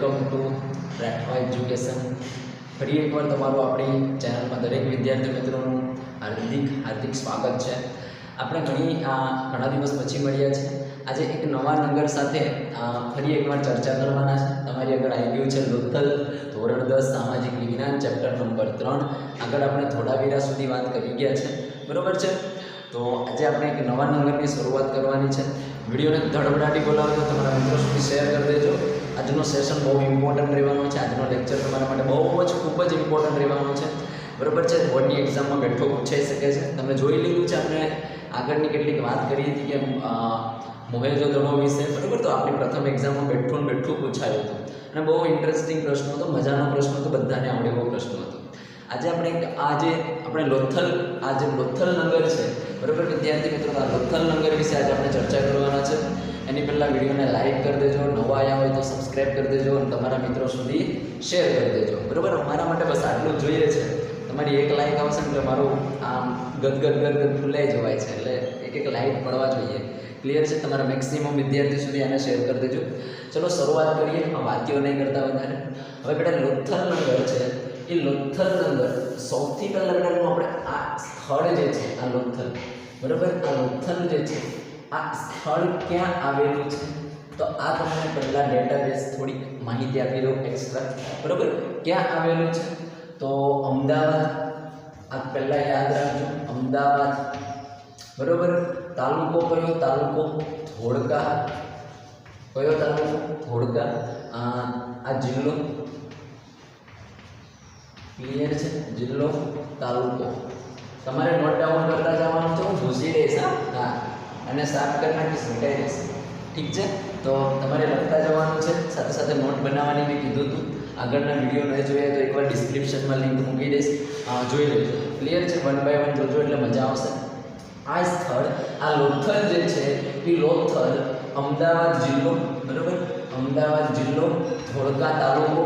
Welcome to પ્રેટફા education. ફરી એકવાર તમારું આપણી ચેનલમાં દરેક વિદ્યાર્થી મિત્રોનું હાર્દિક હાર્દિક સ્વાગત છે. આપણે ઘણી ઘણા દિવસ પછી મળ્યા છે આજે એક નવા નગર સાથે ફરી એકવાર ચર્ચા કરવાના છે. તમારી આગળ આવી ગયું છે લોથલ ધોરણ દસ, સામાજિક વિજ્ઞાન, ચેપ્ટર નંબર ત્રણ. આગળ આપણે થોડા વેરા સુધી વાત કરી ગયા છે. બરાબર છે? તો આજે આપણે એક નવા નંબરની શરૂઆત કરવાની છે. વિડીયોને ધડબડાટી બોલાવજો, તમારા મિત્રો સુધી શેર કરી દેજો. આજનો સેશન બહુ ઇમ્પોર્ટન્ટ રહેવાનો છે. આજનો લેક્ચર તમારા માટે બહુ જ ખૂબ જ ઇમ્પોર્ટન્ટ રહેવાનો છે. બરાબર છે? બોર્ડની એક્ઝામમાં બેઠો પૂછાઈ શકે છે. તમે જોઈ લીધું છે આપણે આગળની કેટલીક વાત કરી હતી કે અ, મોહેજો દડો વિશે. બરાબર? તો આપણી પ્રથમ એક્ઝામમાં બેઠું ને બેઠું પૂછાયું હતું. અને બહુ ઇન્ટરેસ્ટિંગ પ્રશ્ન હતો મજાનો પ્રશ્ન હતો બધાને આવડે એવો પ્રશ્ન હતો. આજે આપણે આજે આપણે લોથલ આ જે લોથલ નગર છે બરાબર? વિદ્યાર્થી મિત્રો આ લોથલ નગર વિશે આજે આપણે ચર્ચા કરવાના છે. એની પહેલાં વિડીયોને લાઇક કરી દેજો, નવા આવ્યા હોય તો સબસ્ક્રાઈબ કરી દેજો અને તમારા મિત્રો સુધી શેર કરી દેજો. બરાબર? અમારા માટે બસ આટલું જ જોઈએ છે. તમારી એક લાઇક આવશે એટલે મારું આમ ગદગદ ગદગદ ફૂલાઈ જવાય છે. એટલે એક એક લાઇક પડવા જોઈએ. ક્લિયર છે? તમારા મેક્સિમમ વિદ્યાર્થી સુધી આને શેર કરી દેજો. ચલો, શરૂઆત કરીએ. આ વાક્યો નહીં કરતા વધારે. હવે બેટા, લોથલ નગર છે. એ લોથલ નગર સૌથી પહેલાં બેટા આપણે આ સ્થળ જે છે, આ લોથલ. બરાબર? આ લોથલ જે છે આ સ્થળ ક્યાં આવેલું છે? તો આ તમને પહેલાં ડેટાબેઝ થોડીક માહિતી આપી દઉં એક્સ્ટ્રા બરાબર? ક્યાં આવેલું છે? તો અમદાવાદ. આ પહેલાં યાદ રાખજો, અમદાવાદ. બરાબર? તાલુકો કયો? તાલુકો ધોળકા. કયો તાલુકો? ધોળકા. આ જિલ્લો? ક્લિયર છે? જિલ્લો, તાલુકો. તમારે નોટ ડાઉન કરતા જવાનું છે, હું ભૂસી હા. હા. અને સાફ કરી નાખીશ મિટાઈ રહીશ. ઠીક છે? તો તમારે લખતા જવાનું છે. સાથે સાથે નોટ બનાવવાની મેં કીધું હતું. આગળના વીડિયો ન જોઈએ તો એકવાર ડિસ્ક્રિપ્શનમાં લિંક મૂકી દઈશ. જોઈ લેજો. ક્લિયર છે? વન બાય વન જોજો એટલે મજા આવશે. આ સ્થળ, આ લોથલ જે છે, એ લોથલ અમદાવાદ જિલ્લો, બરાબર? અમદાવાદ જિલ્લો, ધોળકા તાલુકો.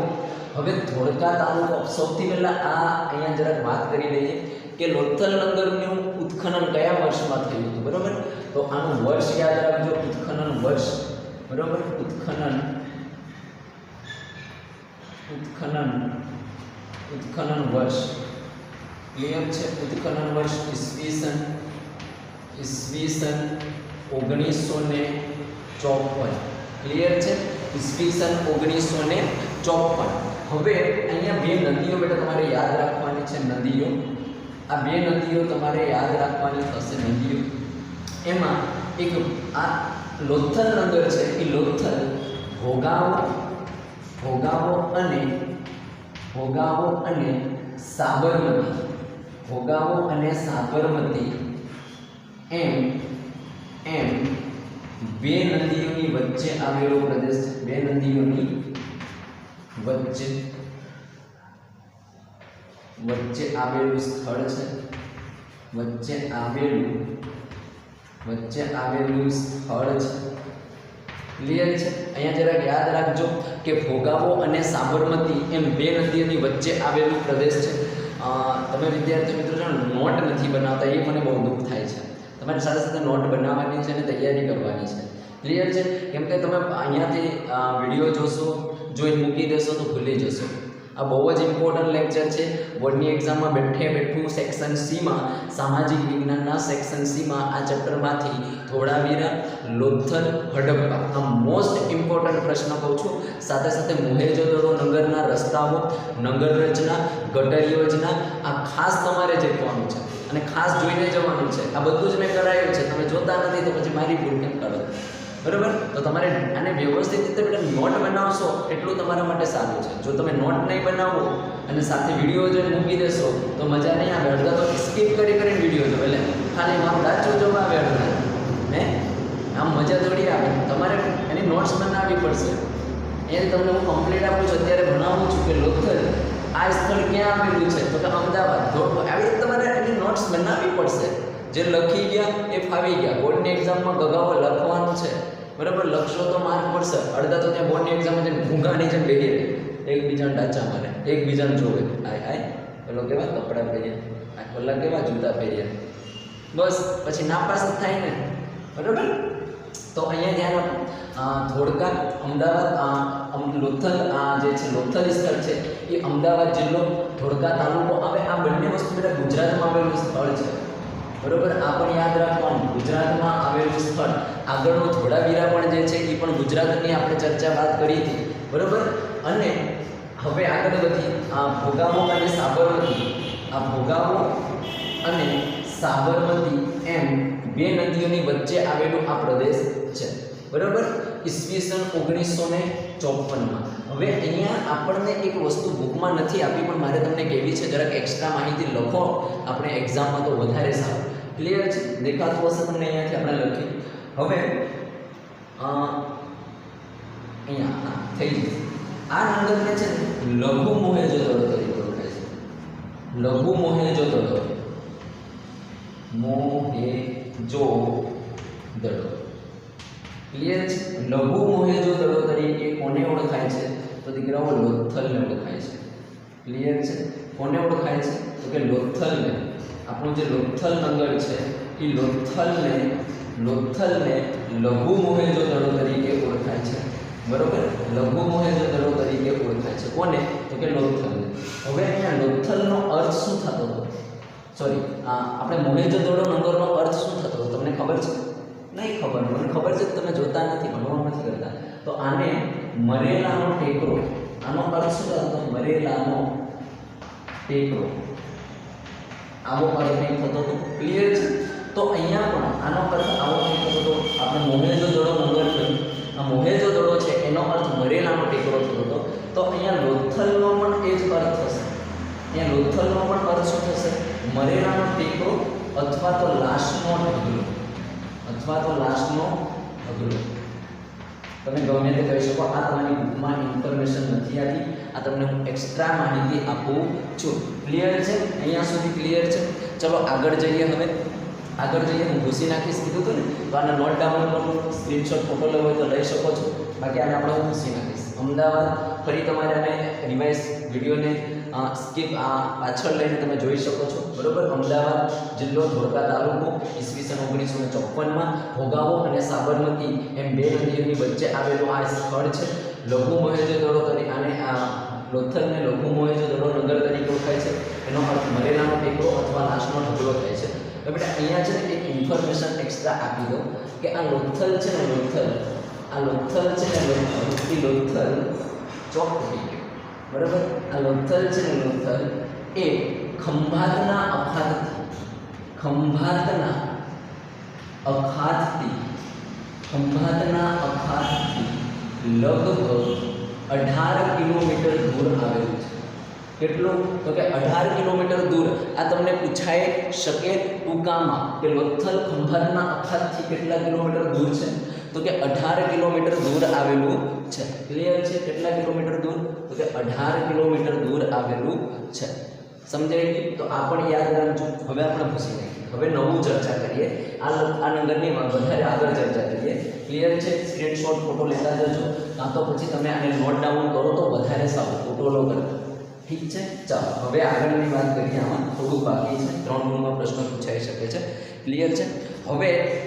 હવે ધોળકા તાલુકો, સૌથી પહેલાં આ અહીંયા જરાક વાત કરી લઈએ કે લોથલ નગરનું ઉત્ખનન કયા વર્ષમાં થયું હતું? બરાબર? તો આનું વર્ષ યાદ રાખજો, ઉત્ખનન વર્ષ. બરાબર? ઉત્ખનન. ઉત્ખનન. ઉત્ખનન વર્ષ. ક્લિયર છે? ઉત્ખનન વર્ષ ઈસવીસન. ઈસવીસન ઓગણીસો ને ચોપન. ક્લિયર છે? ઈસવીસન ઓગણીસો ને ચોપન. હવે અહીંયા બે નદીઓ બેટા તમારે યાદ રાખવાની છે, નદીઓ. આ બે નદીઓ તમારે યાદ રાખવાની થશે, નદીઓ. એમાં એક આ લોથલ નગર છે, એ લોથલ ભોગાવો ભોગાવો અને ભોગાવો અને સાબરમતી, ભોગાવો અને સાબરમતી. એમ એમ, બે નદીઓની વચ્ચે આવેલો પ્રદેશ છે. બે નદીઓની વચ્ચે વચ્ચે આવેલું સ્થળ છે. વચ્ચે આવેલું વચ્ચે આવેલું સ્થળ છે. ક્લિયર છે? અહીંયા જરાક યાદ રાખજો કે ભોગાવો અને સાબરમતી એમ બે નદીઓની વચ્ચે આવેલું પ્રદેશ છે. તમે વિદ્યાર્થી મિત્રો છે નોટ નથી બનાવતા, એ મને બહુ દુઃખ થાય છે. તમારી સાથે સાથે નોટ બનાવવાની છે અને તૈયારી કરવાની છે. ક્લિયર છે? કેમ કે તમે અહીંયાથી વીડિયો જોશો જોઈ મૂકી દેશો તો ભૂલી જશો. આ બહુ જ ઇમ્પોર્ટન્ટ લેક્ચર છે. બોર્ડની એક્ઝામમાં બેઠે બેઠું સેક્શન સીમાં સામાજિક વિજ્ઞાનના સેક્શન સીમાં આ ચેપ્ટરમાંથી ધોળાવીરા, લોથલ, હડપ્પા આ મોસ્ટ ઇમ્પોર્ટન્ટ પ્રશ્ન કહું છું. સાથે સાથે મોહેજોદડો નગરના રસ્તાઓ, નગર રચના, ગટર યોજના, આ ખાસ તમારે જીતવાનું છે? અને ખાસ જોઈને જવાનું છે. આ બધું જ મેં કરાયું છે. તમે જોતા નથી તો પછી મારી ભૂલ કેમ કરો? બરાબર? તો તમારે આને વ્યવસ્થિત રીતે બેટા નોટ બનાવશો એટલું તમારા માટે સારું છે. જો તમે નોટ નહીં બનાવો અને સાથે વીડિયો જોઈને મૂકી દેશો, તો મજા નહીં આવે. અડધા તો સ્કીપ કરી કરીને વીડિયો જો એટલે ખાલી મારું દાચું જોવા આવે અડધા. હે? આમ મજા થોડી આવે. તમારે એની નોટ્સ બનાવવી પડશે. એ તમને હું કમ્પ્લીટ આપું છું. અત્યારે ભણાવું છું કે લોથલ આ સ્થળ ક્યાં આવેલું છે? તો કે અમદાવાદ. તો આવી રીતે તમારે એની નોટ્સ બનાવવી પડશે. જે લખી ગયા એ ફાવી ગયા. બોર્ડની એક્ઝામમાં ગગાવો લખવાનું છે. બરાબર? લખશો તો માર્ક પડશે અડધા તો ત્યાં બોર્ડની એક્ઝામમાં જઈને ભૂંગાની જેમ બેહી રહે એકબીજાને ડાચા મારે. એકબીજાને જોવે. હાય હાય. પેલો કેવા? કપડાં પહેર્યા આ પેલા કેવા? જૂતા પહેર્યા બસ, પછી નાપાસ જ થાય ને. બરાબર? તો અહીંયા ધ્યાન ધોળકા, અમદાવાદ લોથલ જે છે, લોથલ સ્થળ છે, એ અમદાવાદ જિલ્લો ધોળકા તાલુકો આવે. આ બંને વસ્તુ બધા ગુજરાતમાં આવેલું સ્થળ છે. બરોબર? આ પણ યાદ રાખવાનું, ગુજરાતમાં આવેલું સ્થળ, આગળનું ધોળાવીરા પણ જે છે એ પણ ગુજરાતની આપણે ચર્ચા વાત કરી હતી. બરોબર? અને હવે આગળ વધી, આ ભોગાવો અને સાબરમતી. આ ભોગાવો અને સાબરમતી એમ બે નદીઓની વચ્ચે આવેલો આ પ્રદેશ છે. બરોબર? ઈસવીસન ઓગણીસો ને ચોપનમાં હવે અહીંયા આપણને એક વસ્તુ બુકમાં નથી આપી, પણ મારે તમને કહેવી છે, જરાક એક્સ્ટ્રા માહિતી લખો. આપણે એક્ઝામમાં તો વધારે સારું. ક્લિયર છે? દેખાતું હશે તમને અહીંયાથી આપણે લખી હવે અહીંયા થઈ ગયું. આ નંદનને છે ને, લઘુ મોહેજોદડો તરીકે ઓળખાય છે. લઘુ મોહેજોદડો મોહેજો દડો ક્લિયર છે? લઘુ મોહેજોદડો તરીકે કોને ઓળખાય છે? તો દીકરાઓ લોથલને ઓળખાય છે. ક્લિયર છે? કોને ઓળખાય છે? તો કે લોથલને. આપણું જે લોથલ નગર છે, એ લોથલને લોથલને લઘુ મોહેજોદડો તરીકે ઓળખાય છે. બરોબર? લઘુ મોહેજોદડો તરીકે ઓળખાય છે. કોને? તો કે લોથલને. હવે અહીંયા લોથલનો અર્થ શું થતો હતો? સોરી આપણે મોહેજોદડો નગરનો અર્થ શું થતો હતો? તમને ખબર છે? નહીં ખબર. મને ખબર છે કે તમે જોતા નથી, ભણવા નથી કરતા. તો આને મરેલાનો ટેકરો. આનો અર્થ શું થતો મરેલાનો ટેકરો. આવો અર્થ નહીં થતો હતો ક્લિયર છે. તો અહીંયા પણ આનો અર્થ આવો નહીં થતો હતો આપણે મોહેજોદડો નગર છે આ મોહેજોદડો છે એનો અર્થ મરેલાનો ટેકરો થતો હતો. તો અહીંયા લોથલનો પણ એ જ અર્થ થશે. અહીંયા લોથલનો પણ અર્થ શું થશે? મરેલાનો ટેકરો અથવા તો લાશનો ઢગલો. અથવા તો લાશનો ઢગલો. તમે ગમે તે કહી શકો. આ તમારી બુકમાં ઇન્ફોર્મેશન નથી આપી. આ તમને હું એક્સ્ટ્રા માહિતી આપું છું. ક્લિયર છે? અહીંયા સુધી ક્લિયર છે? ચલો, આગળ જઈએ હવે. આગળ જઈએ, હું ઘૂસી નાખીશ, કીધું હતું ને? તો આને નોટ ડાઉન કરું સ્ક્રીનશોટ ફોટો લેવો હોય તો લઈ શકો છો. બાકી આને આપણે હું ઘૂસી નાખીશ. અમદાવાદ, ફરી તમારે આને રિવાઇઝ વિડીયોને સ્કીપ પાછળ લઈને તમે જોઈ શકો છો. બરોબર? અમદાવાદ જિલ્લો, ધોળકા તાલુકો, ઈસવીસન ઓગણીસો ને ચોપનમાં ભોગાવો અને સાબરમતી એમ બે નદીઓની વચ્ચે આવેલું આ સ્થળ છે. લઘુ મોહેજોદડો તરીકે આને આ લોથલને જો મોહેજોદડો નગર તરીકે ઓળખાય છે, એનો અર્થ મરેલાનો ટેકરો અથવા લાશનો ઢગલો થાય છે. તો બેટા, અહીંયા છે એક ઇન્ફોર્મેશન એક્સ્ટ્રા આપી દો કે આ લોથલ છે ને લોથલ, આ લોથલ છે ને લોથલ લોથલ ચોક થઈ ગયો. બરાબર? આ લોથલ છે ને લોથલ એ ખંભાતના અખાતથી ખંભાતના અખાતથી ખંભાતના અખાતથી લગભગ અઢાર કિલોમીટર આવેલું છે. કેટલું? તો કે અઢાર કિલોમીટર દૂર. આ તમને પૂછાઈ શકે ઉકામાં કે લોથલ ખંભાતના અખાતથી કેટલા કિલોમીટર દૂર છે? તો કે અઢાર કિલોમીટર દૂર આવેલું છે. ક્લિયર છે? કેટલા કિલોમીટર દૂર? તો કે અઢાર કિલોમીટર દૂર આવેલું છે. સમજાય ગયું? તો આ પણ યાદ રાખજો. હવે આપણે ભૂસી નાખીએ. હવે નવું ચર્ચા કરીએ. આ આ નંબરની વધારે આગળ ચર્ચા કરીએ. ક્લિયર છે? સ્ક્રીનશોટ ફોટો લેતા જજો. કાં તો પછી તમે આને નોટ ડાઉન કરો તો વધારે સારું. ફોટો લો કરતા ઠીક છે? ચાલો, હવે આગળની વાત કરીએ આમાં. થોડુંક બાકી છે. ત્રણ ગુણમાં પ્રશ્ન પૂછાઈ શકે છે. ક્લિયર છે? હવે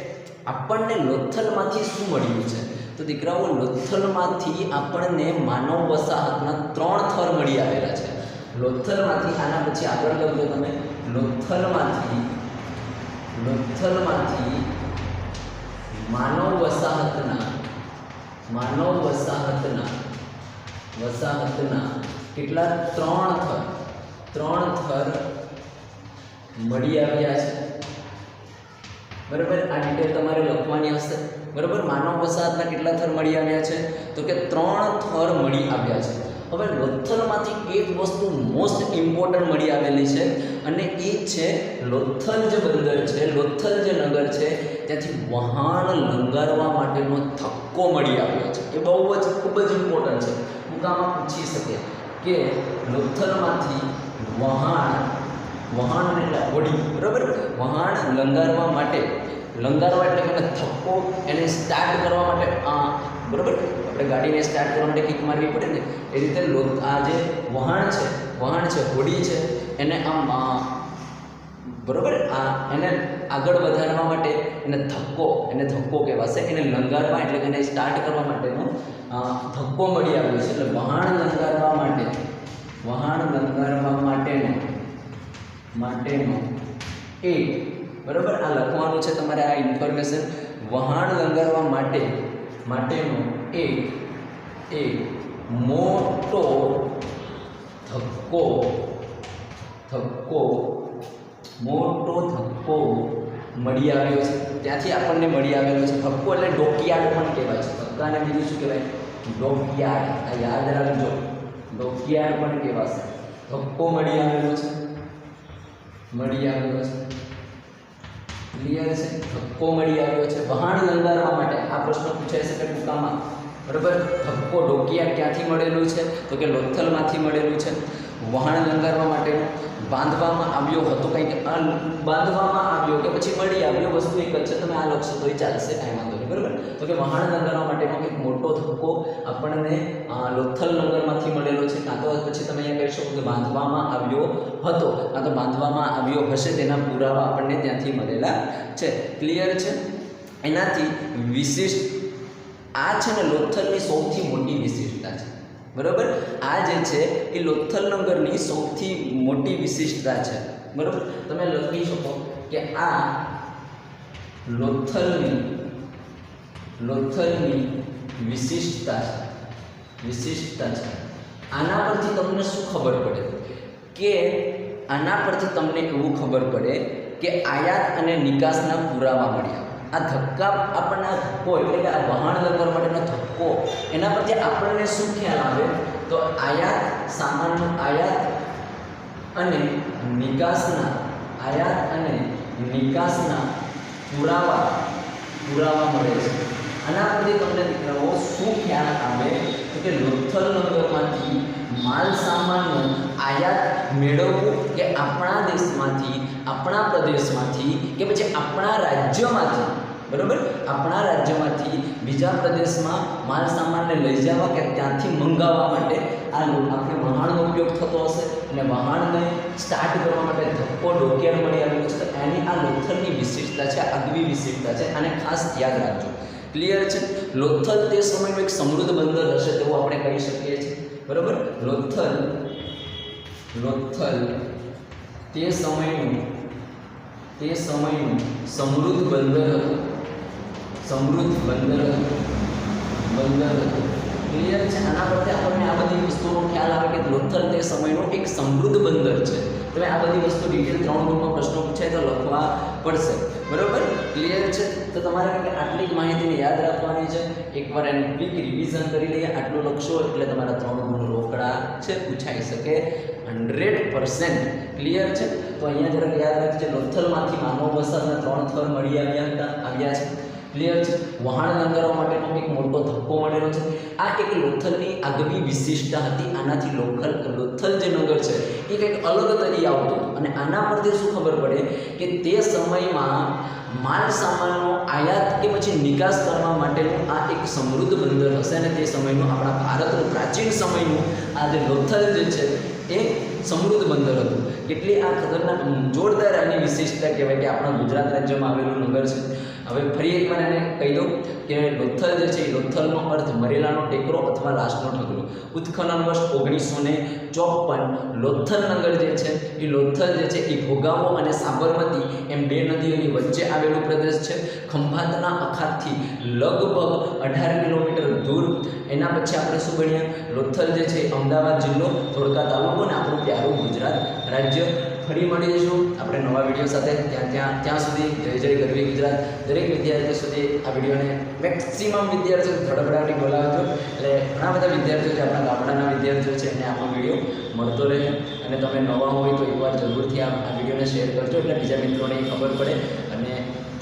આપણને લોથલમાંથી શું મળ્યું છે? તો દીકરાઓ, લોથલમાંથી આપણને માનવ વસાહતના ત્રણ થર મળી આવેલા છે. લોથલમાંથી આના પછી આગળ લખજો તમે. લોથલમાંથી લોથલમાંથી માનવ વસાહતના માનવ વસાહતના વસાહતના કેટલા ત્રણ થર ત્રણ થર મળી આવ્યા છે. બરાબર? આ ડિટેલ તમારે લખવાની હશે. બરાબર? માનવ વસાહતના કેટલા થર મળી આવ્યા છે? તો કે ત્રણ થર મળી આવ્યા છે. હવે લોથલમાંથી એક વસ્તુ મોસ્ટ ઇમ્પોર્ટન્ટ મળી આવેલી છે અને એ છે લોથલ જે બંદર છે, લોથલ જે નગર છે, ત્યાંથી વહાણ લંગારવા માટેનો થક્કો મળી આવ્યો છે. એ બહુ જ ખૂબ જ ઇમ્પોર્ટન્ટ છે. મુકામાં પૂછી શકે કે લોથલમાંથી વહાણ વહાણ એટલે હોડી બરાબર? વહાણ લંગારવા માટે, લંગારવા એટલે કે થપ્પો એને સ્ટાર્ટ કરવા માટે આ બરાબર? આપણે ગાડીને સ્ટાર્ટ કરવા માટે કિક મારવી પડે ને, એ રીતે આ જે વહાણ છે વહાણ છે, હોડી છે, એને આમ બરાબર? આ એને આગળ વધારવા માટે એને ધક્કો એને ધક્કો કહેવાશે. એને લંગારવા એટલે કે એને સ્ટાર્ટ કરવા માટેનો ધક્કો મળી આવ્યો છે. એટલે વહાણ લંગારવા માટે, વહાણ લંગારવા માટેનો માટેનો એક, બરાબર? આ લખવાનું છે તમારે આ ઇન્ફોર્મેશન વહાણ લંગારવા માટે માટેનો એક એક મોટો ધક્કો ધક્કો, મોટો ધક્કો મળી આવ્યો છે. ત્યાંથી આપણને મળી આવેલો છે ધક્કો એટલે ડોકિયાર્ડ પણ કહેવાય છે. ધક્કાને બીજું શું કહેવાય? ડોકિયાર્ડ. આ યાદ રાખજો. ડોકિયાર્ડ પણ કહેવાશે. ધક્કો મળી આવેલો છે. મળી આવેલો છે. ક્લિયર છે? ધક્કો મળી આવ્યો છે. વહાણ લંગારવા માટે આ પ્રશ્ન પૂછાઈ શકે ટૂંકામાં. બરાબર? ધક્કો ડોકિયા ક્યાંથી મળેલું છે? તો કે લોથલમાંથી મળેલું છે. વહાણ લંગારવા માટેનું બાંધવામાં આવ્યો હતો કંઈક બાંધવામાં આવ્યો કે પછી મળી વસ્તુ એક જ છે. તમે આ લખશો તો ચાલશે, કાંઈ વાંધો નહીં, બરાબર? તો કે વહાણ લંગારવા માટેનો એક મોટો ધક્કો આપણને લોથલ લંગરમાંથી મળેલો છે. કાં તો પછી તમે અહીંયા કહી શકો કે બાંધવામાં આવ્યો હતો. કાં તો બાંધવામાં આવ્યો હશે, તેના પુરાવા આપણને ત્યાંથી મળેલા છે. ક્લિયર છે? એનાથી વિશિષ્ટ, આ છે ને લોથલની સૌથી મોટી વિશિષ્ટતા છે. બરાબર? આ જે છે એ લોથલ નગરની સૌથી મોટી વિશિષ્ટતા છે. બરાબર? તમે લખી શકો કે આ લોથલની લોથલની વિશિષ્ટતા છે. વિશિષ્ટતા છે. આના પરથી તમને શું ખબર પડે? કે આના પરથી તમને એવું ખબર પડે કે આયાત અને નિકાસના પુરાવા મળ્યા. આ ધક્કા આપણને ધક્કો એટલે કે આ વહાણ લંગર માટેનો ધક્કો, એના પરથી આપણને શું ખ્યાલ આવે? તો આયાત સામાનનો આયાત અને નિકાસના, આયાત અને નિકાસના પુરાવા પુરાવા મળે છે. આના પરથી તમને દીકરાઓ શું ખ્યાલ આવે? તો કે લોથલ નગરમાંથી માલ સામાનનું આયાત મેળવવું કે આપણા દેશમાંથી, આપણા પ્રદેશમાંથી કે પછી આપણા રાજ્યમાંથી બરાબર? આપણા રાજ્યમાંથી બીજા પ્રદેશમાં માલ સામાનને લઈ જવા કે ત્યાંથી મંગાવવા માટે આ આપણે વહાણનો ઉપયોગ થતો હશે અને વહાણને સ્ટાર્ટ કરવા માટે ધક્કો ડોકિયાળ મળી આવ્યો છે. એની આ લોથલની વિશિષ્ટતા છે આગવી વિશિષ્ટતા છે, આને ખાસ યાદ રાખજો. ક્લિયર છે? લોથલ તે સમયનું એક સમૃદ્ધ બંદર હશે તેવું આપણે કહી શકીએ છીએ. બરાબર? લોથલ લોથલ તે સમયનું તે સમયનું સમૃદ્ધ બંદર હતું. સમૃદ્ધ, બંદર બંદર. ક્લિયર છે? આના પરથી આપણને આ બધી વસ્તુનો ખ્યાલ આવે કે લોથલ તે સમયનો એક સમૃદ્ધ બંદર છે. તમે આ બધી વસ્તુ ડિટેલ ત્રણ ગુણમાં પ્રશ્નો પૂછાય તો લખવા પડશે. બરાબર? ક્લિયર છે? તો તમારે આટલી જ માહિતીને યાદ રાખવાની છે. એકવાર એનું ક્વિક રિવિઝન કરી લઈએ. આટલું લખશો એટલે તમારા ત્રણ ગુણ રોકડા છે, પૂછાઈ શકે. હંડ્રેડ પર્સન્ટ ક્લિયર છે? તો અહીંયા જરાક યાદ રાખજો. લોથલમાંથી માનવ વસાહતના ત્રણ થર મળી આવ્યા હતા. આવ્યા છે. ક્લિયર છે? વહાણ લંગરવા માટેનો એક મોટો ધક્કો મળેલો છે. આ એક લોથલની આગવી વિશિષ્ટતા હતી. આનાથી લોથલ લોથલ જે નગર છે, એ કંઈક અલગ તરી આવતું. અને આના પરથી શું ખબર પડે કે તે સમયમાં માલ સામાનનો આયાત કે પછી નિકાસ કરવા માટેનું આ એક સમૃદ્ધ બંદર હશે અને તે સમયનું આપણા ભારતનું પ્રાચીન સમયનું આ જે લોથલ જે છે, એ સમૃદ્ધ બંદર હતું. કેટલી આ ખતરનાક જોરદાર આની વિશિષ્ટતા કહેવાય કે આપણા ગુજરાત રાજ્યમાં આવેલું નગર છે. હવે ફરી એક વાર એને કહી દઉં કે લોથલ જે છે એ લોથલનો અર્થ મરેલાનો ટેકરો અથવા લાશનો ઢગલો ઉત્ખનન વર્ષ ઓગણીસો ને ચોપન લોથલ નગર જે છે એ લોથલ જે છે એ ભોગાવો અને સાબરમતી એમ બે નદીઓની વચ્ચે આવેલું પ્રદેશ છે. ખંભાતના અખાતથી લગભગ અઢાર કિલોમીટર દૂર. એના પછી આપણે શું ભણ્યા લોથલ જે છે અમદાવાદ જિલ્લો, ધોળકા તાલુકો અને આપણું પ્યારું ગુજરાત રાજ્ય. ફરી મળી જઈશું. આપણે નવા વીડિયો સાથે ત્યાં ત્યાં ત્યાં સુધી જય જય ગરવી ગુજરાત. દરેક વિદ્યાર્થીઓ સુધી આ વિડીયોને મેક્સિમમ વિદ્યાર્થીઓ ધડબડાટી બોલાવજો. એટલે ઘણા બધા વિદ્યાર્થીઓ છે, આપણા ગામડાના વિદ્યાર્થીઓ છે, એમને આપણો વીડિયો મળતો રહે. અને તમે નવા હોય તો એકવાર જરૂરથી આ વિડીયોને શેર કરજો. એટલે બીજા મિત્રોને ખબર પડે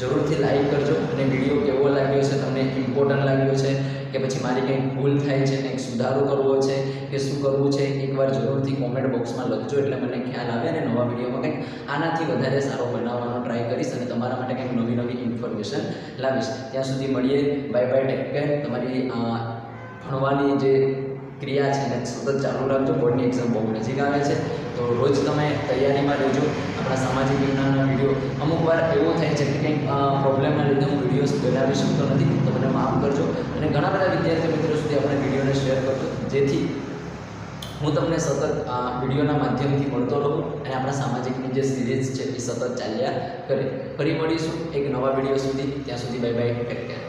જરૂરથી લાઈક કરજો અને વીડિયો કેવો લાગ્યો છે, તમને ઇમ્પોર્ટન્ટ લાગ્યો છે કે પછી મારી કંઈક ભૂલ થાય છે કંઈક સુધારો કરવો છે કે શું કરવું છે, એકવાર જરૂરથી કોમેન્ટ બોક્સમાં લખજો એટલે મને ખ્યાલ આવે અને નવા વિડીયોમાં કંઈક આનાથી વધારે સારો બનાવવાનો ટ્રાય કરીશ અને તમારા માટે કંઈક નવી નવી ઇન્ફોર્મેશન લાવીશ. ત્યાં સુધી મળીએ. બાય બાય ટેક કેર તમારી ભણવાની જે ક્રિયા છે ને સતત ચાલુ રાખજો. બોર્ડની એક્ઝામ બહુ નજીક આવે છે. તો રોજ તમે તૈયારીમાં રહેજો. આપણા સામાજિક વિજ્ઞાનના વીડિયો અમુક વાર એવું થાય છે કે કંઈક પ્રોબ્લેમના લીધે હું વિડીયોઝ બનાવી શકતો નથી. તો મને માફ કરજો. અને ઘણા બધા વિદ્યાર્થી મિત્રો સુધી આપણે વિડીયોને શેર કરજો. જેથી હું તમને સતત વિડીયોના માધ્યમથી મળતો રહું અને આપણા સામાજિકની જે સિરીઝ છે એ સતત ચાલ્યા કરે. ફરી મળીશું એક નવા વીડિયો સુધી. ત્યાં સુધી બાય બાય ટેક કેર